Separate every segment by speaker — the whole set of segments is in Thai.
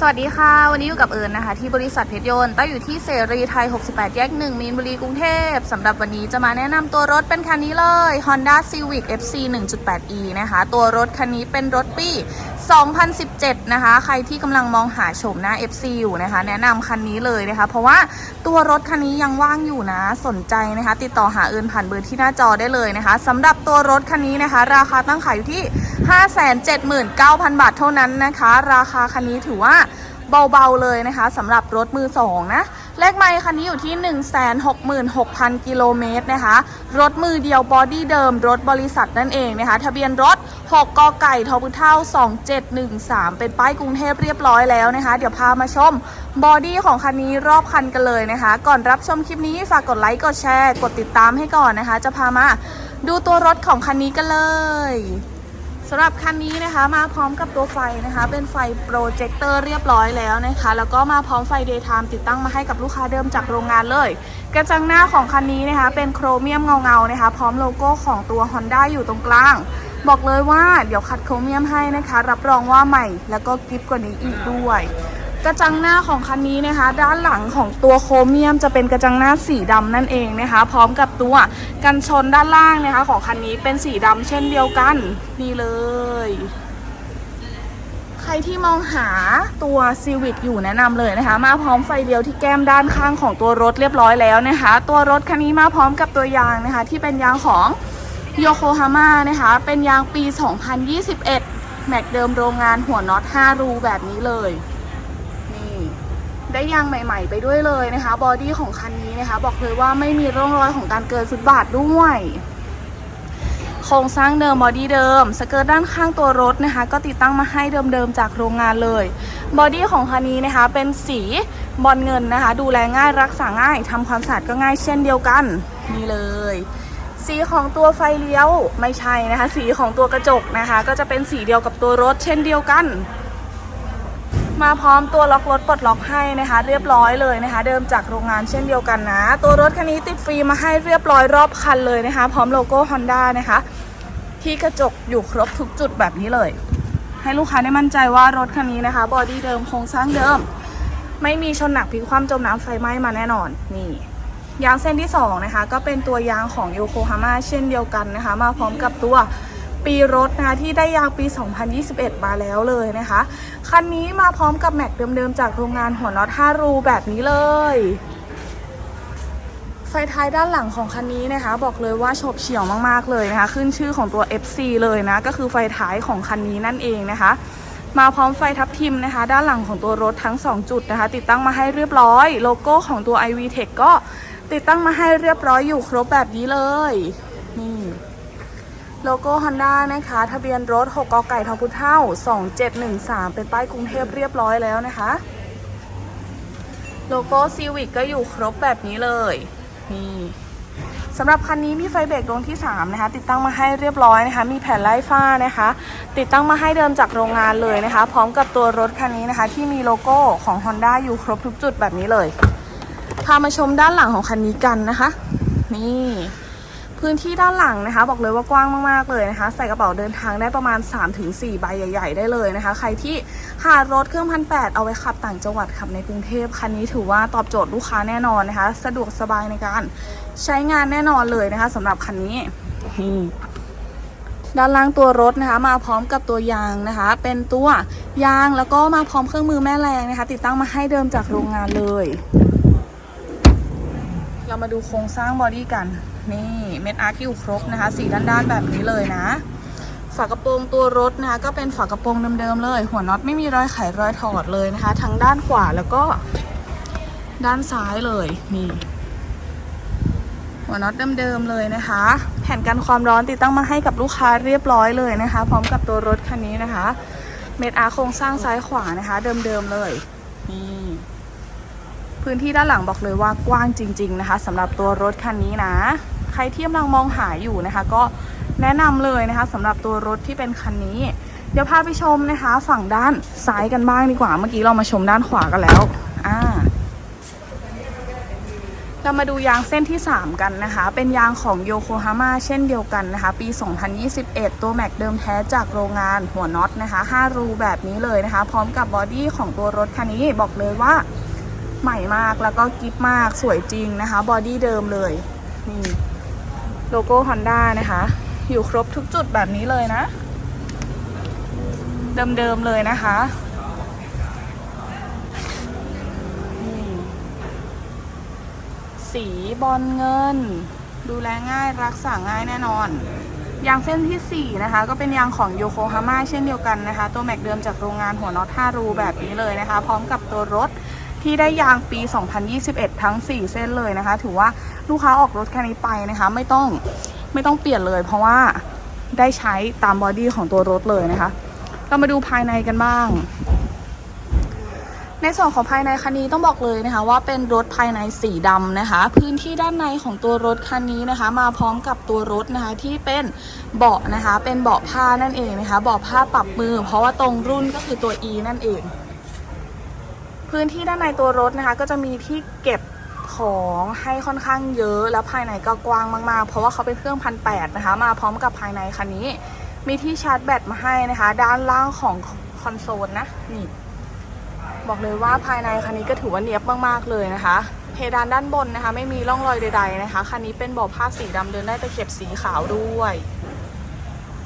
Speaker 1: สวัสดีค่ะ วันนี้อยู่กับเอิญนะคะ ที่บริษัทเพชรยนต์ตั้งอยู่ที่เสรีไทย 68 แยก 1 มีนบุรีกรุงเทพสำหรับวันนี้จะมาแนะนำตัวรถเป็นคันนี้เลย Honda Civic FC 1.8e นะคะ ตัวรถคันนี้เป็นรถปี 2017 นะคะ ใครที่กำลังมองหาโฉมหน้า FC อยู่นะคะ แนะนำคันนี้เลยนะคะ เพราะว่าตัวรถคันนี้ยังว่างอยู่นะ สนใจนะคะ ติดต่อหาเอิญผ่านเบอร์ที่หน้าจอได้เลยนะคะสำหรับตัวรถคันนี้นะคะ ราคาตั้งขายอยู่ที่ 579,000 บาทเท่านั้นนะคะ ราคาคันนี้ถือว่าเบาๆเลยนะคะสำหรับรถมือสองนะ เลขไมค์คันนี้อยู่ที่ 166,000 กิโลเมตรนะคะ รถมือเดียวบอดี้เดิม รถบริษัทนั่นเองนะคะ ทะเบียนรถ 6 กไก่ทอพุเท่า 2713 เป็นป้ายกรุงเทพเรียบร้อยแล้วนะคะ เดี๋ยวพามาชมบอดี้ของคันนี้รอบคันกันเลยนะคะ ก่อนรับชมคลิปนี้ฝากกดไลค์ กดแชร์ กดติดตามให้ก่อนนะคะ จะพามาดูตัวรถของคันนี้กันเลย สำหรับคันนี้นะคะมาพร้อมกับตัวไฟนะคะ เป็นไฟโปรเจคเตอร์เรียบร้อยแล้วนะคะ แล้วก็มาพร้อมไฟเดย์ไทม์ติดตั้งมาให้กับลูกค้าเดิมจากโรงงานเลย กระจังหน้าของคันนี้นะคะ เป็นโครเมียมเงาๆนะคะ พร้อมโลโก้ของตัว Honda อยู่ตรงกลาง บอกเลยว่าเดี๋ยวคัดโครเมียมให้นะคะ รับรองว่าใหม่ แล้วก็กริปกว่านี้อีกด้วย กระจังหน้าของคันนี้นะคะ ด้านหลังของตัวโครเมียมจะเป็นกระจังหน้าสีดำนั่นเองนะคะ พร้อมกับตัวกันชนด้านล่างนะคะ ของคันนี้เป็นสีดำเช่นเดียวกันนี่เลย ใครที่มองหาตัว Civic อยู่แนะนำเลยนะคะ มาพร้อมไฟเดียวที่แก้มด้านข้างของตัวรถเรียบร้อยแล้วนะคะ ตัวรถคันนี้มาพร้อมกับตัวยางนะคะ ที่เป็นยางของโยโกฮาม่านะคะ เป็นยางปี 2021 แม็กเดิมโรงงานหัวน็อต 5 รูแบบนี้เลย ได้ยางใหม่ ๆ ไปด้วยเลยนะคะบอดี้ของคันนี้นะคะ บอกเลยว่าไม่มีร่องรอยของการเกินฟุตบาทด้วยโครงสร้างเดิมบอดี้เดิม สเกิร์ตด้านข้างตัวรถนะคะ ก็ติดตั้งมาให้เดิมๆจากโรงงานเลยบอดี้ของคันนี้นะคะ เป็นสีบอลเงินนะคะ ดูแลง่ายรักษาง่ายทำความสะอาดก็ง่ายเช่นเดียวกันนี่เลย สีของตัวไฟเลี้ยวไม่ใช่นะคะ สีของตัวกระจกนะคะ ก็จะเป็นสีเดียวกับตัวรถเช่นเดียวกัน มาพร้อมตัวล็อกรถปลดล็อกให้นะคะ เรียบร้อยเลยนะคะ เดิมจากโรงงานเช่นเดียวกันนะ ตัวรถคันนี้ติดฟรีมาให้เรียบร้อยรอบคันเลยนะคะ พร้อมโลโก้ Honda นะคะ ที่กระจกอยู่ครบทุกจุดแบบนี้เลย ให้ลูกค้าได้มั่นใจว่ารถคันนี้นะคะบอดี้เดิมโครงสร้างเดิม ไม่มีชนหนักพลิกคว่ำจมน้ำไฟไหม้มาแน่นอนนี่ยางเส้นที่สองนะคะก็เป็นตัวยางของโยโกฮาม่าเช่นเดียวกันนะคะ มาพร้อมกับตัว ปีรถนะคะที่ได้ยางปี 2021 มาแล้วเลยนะคะ คันนี้มาพร้อมกับแม็กเดิมๆ จากโรงงานหัวน็อต5รูแบบนี้เลย ไฟท้ายด้านหลังของคันนี้นะคะ บอกเลยว่าโฉบเฉี่ยวมากๆเลยนะคะ ขึ้นชื่อของตัว FC เลยนะ ก็คือไฟท้ายของคันนี้นั่นเองนะคะ มาพร้อมไฟทับทิมนะคะ ด้านหลังของตัวรถทั้ง 2 จุดนะคะ ติดตั้งมาให้เรียบร้อย โลโก้ของตัว iV Tech ก็ติดตั้งมาให้เรียบร้อยอยู่ครบแบบนี้เลย โลโก้ Honda นะคะ ทะเบียนรถ 6กไก่ทอพุเท่า 2713 เป็นป้ายกรุงเทพเรียบร้อยแล้วนะคะ โลโก้ Civic ก็อยู่ครบแบบนี้เลย นี่สำหรับคันนี้มีไฟเบรกดวงที่ 3 นะคะ ติดตั้งมาให้เรียบร้อยนะคะ มีแผ่นไล่ฟ้านะคะ ติดตั้งมาให้เดิมจากโรงงานเลยนะคะ พร้อมกับตัวรถคันนี้นะคะ ที่มีโลโก้ของ Honda อยู่ครบทุกจุดแบบนี้เลย พามาชมด้านหลังของคันนี้กันนะคะ นี่ พื้นที่ด้านหลังนะคะ บอกเลยว่ากว้างมากๆเลยนะคะ ใส่กระเป๋าเดินทางได้ประมาณ 3-4 ใบใหญ่ ๆ ได้เลยนะคะ ใครที่หารถเครื่องพันแเอาไว้ขับต่างจังหวัดขับในกรุงเทพคันนี้ถือว่าตอบโจทย์ลูกค้าแน่นอนนะคะ สะดวกสบายในการใช้งานแน่นอนเลยนะคะสำหรับคันนี้ด้านล่างตัวรถนะคะ มาพร้อมกับตัวยางนะคะ เป็นตัวยางแล้วก็มาพร้อมเครื่องมือแม่แรงนะคะ ติดตั้งมาให้เดิมจากโรงงานเลย เรามาดูโครงสร้างบอดี้กัน นี่เม็ดอาร์คอยู่ครบนะคะสีด้านๆแบบนี้เลยนะ ฝากระโปรงตัวรถนะคะ ก็เป็นฝากระโปรงเดิมๆเลย หัวน็อตไม่มีรอยไขรอยถอดเลยนะคะ ทั้งด้านขวาแล้วก็ด้านซ้ายเลยนี่หัวน็อตเดิมๆเลยนะคะ แผ่นกันความร้อนติดตั้งมาให้กับลูกค้าเรียบร้อยเลยนะคะ พร้อมกับตัวรถคันนี้นะคะ เม็ดอาร์โครงสร้างซ้ายขวานะคะ เดิมๆเลยนี่ พื้นที่ด้านหลังบอกเลยว่ากว้างจริง ๆนะคะสำหรับตัวรถคันนี้นะ ใครที่กำลังมองหาอยู่นะคะ ก็แนะนำเลยนะคะสำหรับตัวรถที่เป็นคันนี้ เดี๋ยวพาไปชมนะคะ ฝั่งด้านซ้ายกันบ้างดีกว่า เมื่อกี้เรามาชมด้านขวากันแล้วอ่าเรามาดูยางเส้นที่ 3 กันนะคะ เป็นยางของโยโกฮาม่าเช่นเดียวกันนะคะ ปี 2021 ตัวแม็กเดิมแท้จากโรงงานหัวน็อตนะคะ 5 รูแบบนี้เลยนะคะ พร้อมกับบอดี้ของตัวรถคันนี้บอกเลยว่า ใหม่มากแล้วก็กิฟมากสวยจริงนะคะบอดี้เดิมเลยนี่โลโก้ Honda นะคะ อยู่ครบทุกจุดแบบนี้เลยนะ เดิมๆเลยนะคะสีบอลเงิน ดูแลง่ายรักษาง่ายแน่นอน ยางเส้นทีสี่4 นะคะ ก็เป็นยางของโยโกฮาม่าเช่นเดียวกันนะคะ ตัวแม็กเดิมจากโรงงานหัวน็อต5รูแบบนี้เลยนะคะ พร้อมกับตัวรถ ที่ได้ยางปี 2021 ทั้ง 4 เส้นเลยนะคะ ถือว่าลูกค้าออกรถคันนี้ไปนะคะ ไม่ต้องไม่ต้องเปลี่ยนเลย เพราะว่าได้ใช้ตามบอดี้ของตัวรถเลยนะคะ เรามาดูภายในกันบ้าง ในส่วนของภายในคันนี้ต้องบอกเลยนะคะ ว่าเป็นรถภายในสีดำนะคะ พื้นที่ด้านในของตัวรถคันนี้นะคะ มาพร้อมกับตัวรถนะคะที่เป็นเบาะนะคะ เป็นเบาะผ้านั่นเองนะคะเบาะผ้าปรับมือ เพราะว่าตรงรุ่นก็คือตัว E นั่นเอง พื้นที่ด้านในตัวรถนะคะ ก็จะมีที่เก็บของให้ค่อนข้างเยอะแล้วภายในก็กว้างมากๆ เพราะว่าเขาเป็นเครื่องพันแปดนะคะ มาพร้อมกับภายในคันนี้ มีที่ชาร์จแบตมาให้นะคะ ด้านล่างของคอนโซลนะนี่บอกเลยว่าภายในคันนี้ก็ถือว่าเนียบมากๆเลยนะคะ เพดานด้านบนนะคะ ไม่มีร่องรอยใด ๆนะคะคันนี้เป็นเบาะผ้าสีดำเดินได้ตะเข็บสีขาวด้วย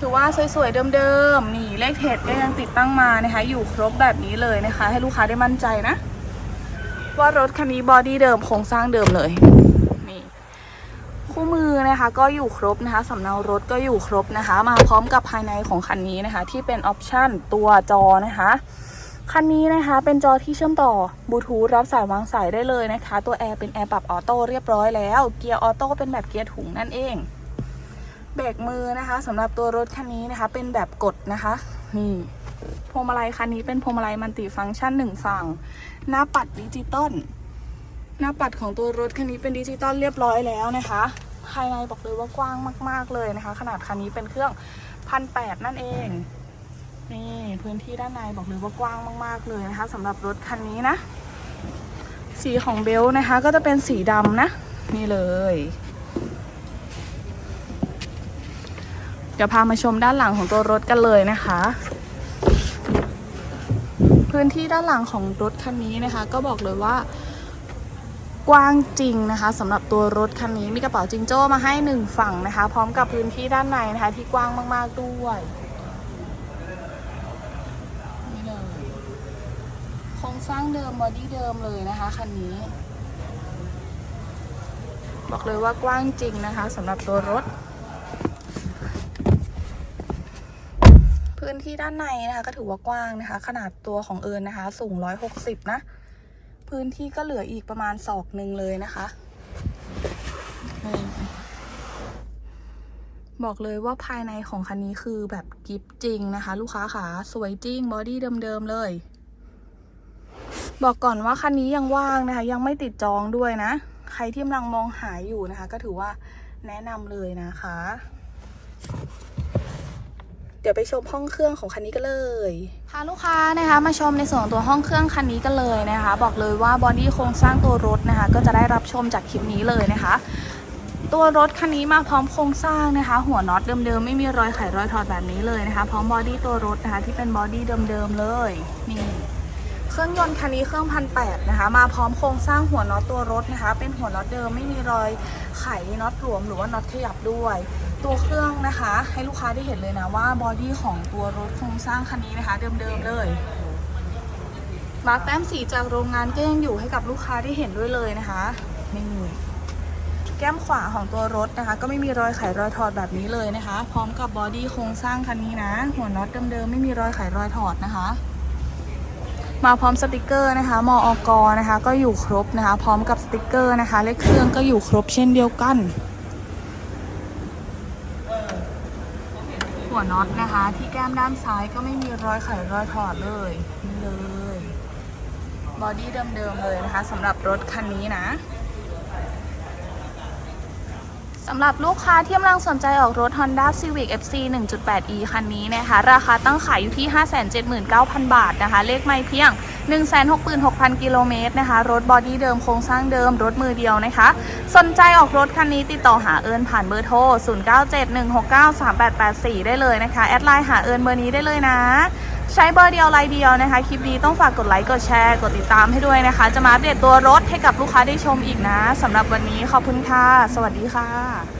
Speaker 1: ถือว่าสวยๆเดิมๆนี่เลขเทดก็ยังติดตั้งมานะคะ อยู่ครบแบบนี้เลยนะคะ ให้ลูกค้าได้มั่นใจนะ ว่ารถคันนี้บอดี้เดิมโครงสร้างเดิมเลยนี่คู่มือนะคะก็อยู่ครบนะคะสำเนารถก็อยู่ครบนะคะ มาพร้อมกับภายในของคันนี้นะคะ ที่เป็นออปชันตัวจอนะคะคันนี้นะคะเป็นจอที่เชื่อมต่อบลูทูธรับสายวางสายได้เลยนะคะ ตัวแอร์เป็นแอร์ปรับออโต้เรียบร้อยแล้ว เกียร์ออโต้เป็นแบบเกียร์ถุงนั่นเอง เบรกมือนะคะสำหรับตัวรถคันนี้นะคะ เป็นแบบกดนะคะ นี่พวงมาลัยคันนี้เป็นพวงมาลัยมัลติฟังก์ชันหนึ่งฝั่ง หน้าปัดดิจิตอลหน้าปัดของตัวรถคันนี้เป็นดิจิตอลเรียบร้อยแล้วนะคะ ภายในบอกเลยว่ากว้างมาก ๆเลยนะคะ ขนาดคันนี้เป็นเครื่องพันแปดนั่นเองนี่พื้นที่ด้านในบอกเลยว่ากว้างมาก ๆเลยนะคะสำหรับรถคันนี้นะ สีของเบลนะคะก็จะเป็นสีดำนะ นี่เลย ดี๋ยวพามาชมด้านหลังของตัวรถกันเลยนะคะ พื้นที่ด้านหลังของรถคันนี้นะคะ ก็บอกเลยว่ากว้างจริงนะคะสำหรับตัวรถคันนี้มีกระเป๋าจิงโจ้มาให้หนึ่งฝั่งนะคะ พร้อมกับพื้นที่ด้านในนะคะ ที่กว้างมาก ๆ ด้วยนี่เลยโครงสร้างเดิมบอดี้เดิมเลยนะคะคันนี้ บอกเลยว่ากว้างจริงนะคะสำหรับตัวรถ พื้นที่ด้านในนะคะก็ถือว่ากว้างนะคะ ขนาดตัวของเอิญนะคะ สูง 160 นะ พื้นที่ก็เหลืออีกประมาณศอกหนึ่งเลยนะคะ บอกเลยว่าภายในของคันนี้คือแบบกิฟจริงนะคะ ลูกค้าขาสวยจริงบอดี้เดิมๆเลย บอกก่อนว่าคันนี้ยังว่างนะคะ ยังไม่ติดจองด้วยนะ ใครที่กำลังมองหาอยู่นะคะ ก็ถือว่าแนะนำเลยนะคะ เดี๋ยวไปชมห้องเครื่องของคันนี้กันเลย พาลูกค้านะคะมาชมในส่วนของตัวห้องเครื่องคันนี้กันเลยนะคะ บอกเลยว่าบอดี้โครงสร้างตัวรถนะคะ ก็จะได้รับชมจากคลิปนี้เลยนะคะ ตัวรถคันนี้มาพร้อมโครงสร้างนะคะ หัวน็อตเดิมๆไม่มีรอยไขรอยถอดแบบนี้เลยนะคะ พร้อมบอดี้ตัวรถนะคะ ที่เป็นบอดี้เดิมๆเลยนี่เครื่องยนต์คันนี้เครื่องพันแปดนะคะ มาพร้อมโครงสร้างหัวน็อตตัวรถนะคะ เป็นหัวน็อตเดิมไม่มีรอยไขน็อตหลวมหรือว่าน็อตขยับด้วย ตัวเครื่องนะคะ ให้ลูกค้าได้เห็นเลยนะว่าบอดี้ของตัวรถโครงสร้างคันนี้นะคะ เดิมๆเลยมาร์กแต้มสีจากโรงงานก็ยังอยู่ให้กับลูกค้าได้เห็นด้วยเลยนะคะนี่แก้มขวาของตัวรถนะคะ ก็ไม่มีรอยไขรอยถอดแบบนี้เลยนะคะ พร้อมกับบอดี้โครงสร้างคันนี้นะ หัวน็อตเดิมๆไม่มีรอยไขรอยถอดนะคะ มาพร้อมสติกเกอร์นะคะมออกนะคะ ก็อยู่ครบนะคะ พร้อมกับสติกเกอร์นะคะ เลขเครื่องก็อยู่ครบเช่นเดียวกัน วน็อตนะคะ ที่แก้มด้านซ้ายก็ไม่มีรอยไขรอยถอดเลยนี่เลย บอดี้เดิมๆเลยนะคะสำหรับรถคันนี้นะ สำหรับลูกค้าที่กำลังสนใจออกรถ Honda Civic FC 1.8e คันนี้นะคะ ราคาตั้งขายอยู่ที่ 579,000 บาทนะคะ เลขไม่เพียง 166,000 กิโลเมตรนะคะ รถบอดี้เดิมโครงสร้างเดิม รถมือเดียวนะคะ สนใจออกรถคันนี้ติดต่อหาเอิญผ่านเบอร์โทร 0971693884 ได้เลยนะคะ แอดไลน์หาเอิญเบอร์นี้ได้เลยนะ ใช้เบอร์เดียวไลน์เดียวนะคะ คลิปนี้ต้องฝากกดไลค์ กดแชร์ กดติดตามให้ด้วยนะคะ จะมาอัปเดตตัวรถให้กับลูกค้าได้ชมอีกนะสำหรับวันนี้ขอบคุณค่ะ สวัสดีค่ะ